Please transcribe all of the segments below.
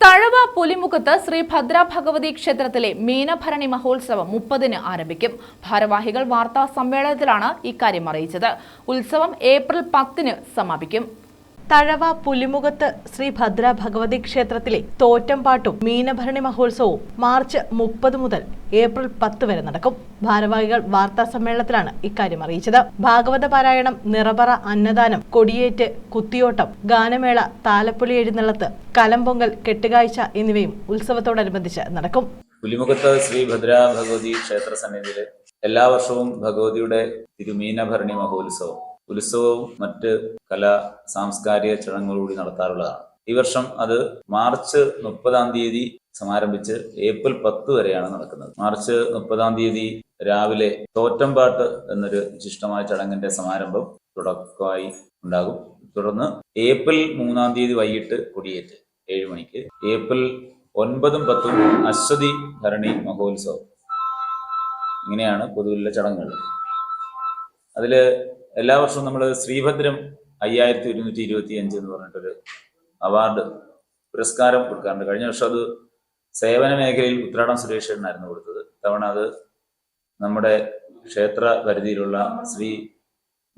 തഴവ പുലിമുഖത്ത് ശ്രീ ഭദ്ര ഭഗവതി ക്ഷേത്രത്തിലെ മീനഭരണി മഹോത്സവം മുപ്പതിന് ആരംഭിക്കും. ഭാരവാഹികൾ വാർത്താ സമ്മേളനത്തിലാണ് ഇക്കാര്യം അറിയിച്ചത്. ഉത്സവം ഏപ്രിൽ പത്തിന് സമാപിക്കും. തഴവ പുലിമുഖത്ത് ശ്രീ ഭദ്ര ഭഗവതി ക്ഷേത്രത്തിലെ തോറ്റംപാട്ടും മീനഭരണി മഹോത്സവവും മാർച്ച് മുപ്പത് മുതൽ ഏപ്രിൽ പത്ത് വരെ നടക്കും. ഭാരവാഹികൾ വാർത്താ സമ്മേളനത്തിലാണ് ഇക്കാര്യം അറിയിച്ചത്. ഭാഗവത പാരായണം നിറപറ അന്നദാനം കൊടിയേറ്റ് കുത്തിയോട്ടം ഗാനമേള താലപ്പൊലി എഴുന്നള്ളത്ത് കലംപൊങ്കൽ കെട്ടുകാഴ്ച എന്നിവയും ഉത്സവത്തോടനുബന്ധിച്ച് നടക്കും. പുലിമുഖത്ത് ശ്രീ ഭദ്ര ഭഗവതി ക്ഷേത്ര സന്നിധിയിൽ എല്ലാ വർഷവും ഭഗവതിയുടെ തിരുമീനഭരണി മഹോത്സവം ഉത്സവവും മറ്റ് കലാ സാംസ്കാരിക ചടങ്ങുകളൂടി നടത്താറുള്ളതാണ്. ഈ വർഷം അത് മാർച്ച് മുപ്പതാം തീയതി സമാരംഭിച്ച് ഏപ്രിൽ പത്ത് വരെയാണ് നടക്കുന്നത്. മാർച്ച് മുപ്പതാം തീയതി രാവിലെ തോറ്റമ്പാട്ട് എന്നൊരു വിശിഷ്ടമായ ചടങ്ങിന്റെ സമാരംഭം തുടക്കമായി ഉണ്ടാകും. തുടർന്ന് ഏപ്രിൽ മൂന്നാം തീയതി വൈകിട്ട് കൊടിയേറ്റ് ഏഴ് മണിക്ക്. ഏപ്രിൽ ഒൻപതും പത്തും അശ്വതി ഭരണി മഹോത്സവം. ഇങ്ങനെയാണ് പൊതുവിലെ ചടങ്ങുകൾ. അതിൽ എല്ലാ വർഷവും നമ്മൾ ശ്രീഭദ്രം അയ്യായിരത്തി ഒരുന്നൂറ്റി ഇരുപത്തി അഞ്ച് എന്ന് പറഞ്ഞിട്ടൊരു അവാർഡ് പുരസ്കാരം കൊടുക്കാറുണ്ട്. കഴിഞ്ഞ വർഷം അത് സേവന മേഖലയിൽ ഉത്രാടം സുരേഷനായിരുന്നു കൊടുത്തത്. തവണ അത് നമ്മുടെ ക്ഷേത്ര പരിധിയിലുള്ള ശ്രീ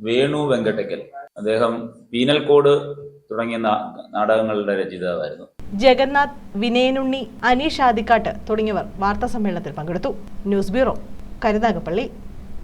വേണു വെങ്കട്ടയ്ക്കൽ. അദ്ദേഹം പീനൽ കോഡ് തുടങ്ങിയ നാടകങ്ങളുടെ രചയിതാവായിരുന്നു. ജഗന്നാഥ് വിനയനുണ്ണി അനീഷ് ആദിക്കാട്ട് തുടങ്ങിയവർ വാർത്താ സമ്മേളനത്തിൽ പങ്കെടുത്തു. News bureau Karunagappally.